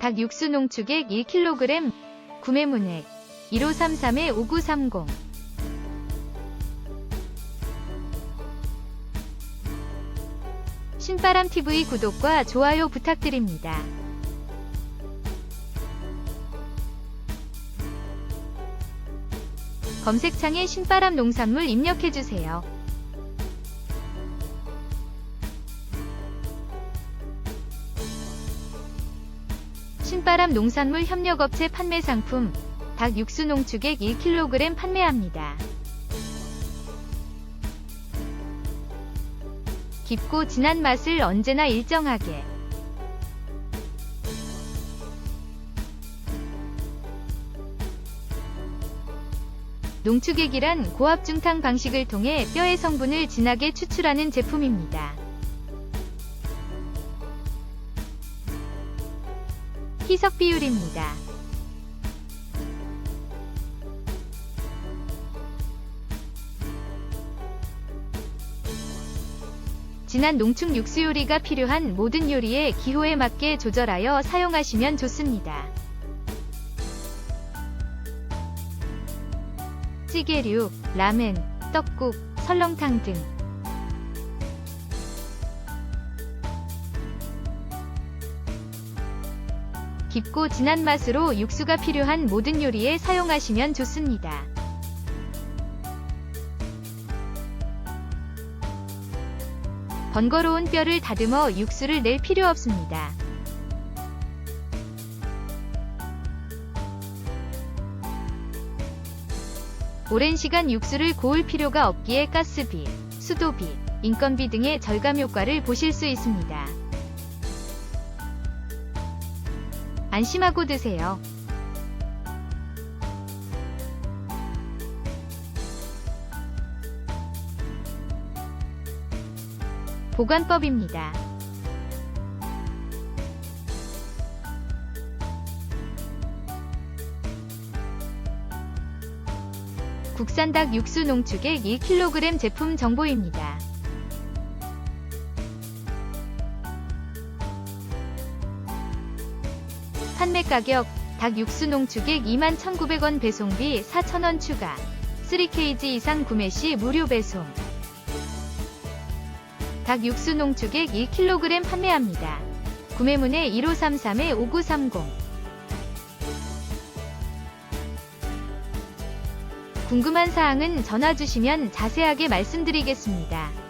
닭 육수 농축액 1kg 구매 문의 1533-5930 신바람TV 구독과 좋아요 부탁드립니다. 검색창에 신바람 농산물 입력해주세요. 신바람 농산물 협력업체 판매 상품 닭 육수 농축액 1kg 판매합니다. 깊고 진한 맛을 언제나 일정하게 농축액이란 고압 중탕 방식을 통해 뼈의 성분을 진하게 추출하는 제품입니다. 희석 비율입니다. 진한 농축 육수 요리가 필요한 모든 요리에 기호에 맞게 조절하여 사용하시면 좋습니다. 찌개류, 라멘, 떡국, 설렁탕 등 깊고 진한 맛으로 육수가 필요한 모든 요리에 사용하시면 좋습니다. 번거로운 뼈를 다듬어 육수를 낼 필요 없습니다. 오랜 시간 육수를 고을 필요가 없기에 가스비, 수도비, 인건비 등의 절감 효과를 보실 수 있습니다. 안심하고 드세요. 보관법입니다. 국산 닭 육수 농축액 1kg 제품 정보입니다. 판매 가격 닭 육수 농축액 21,900원 배송비 4,000원 추가 3kg 이상 구매 시 무료 배송 닭 육수 농축액 1kg 판매합니다. 구매문의 1533-5930 궁금한 사항은 전화 주시면 자세하게 말씀드리겠습니다.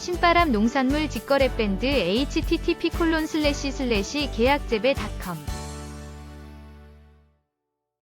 신바람 농산물 직거래 밴드 http:// 계약재배닷컴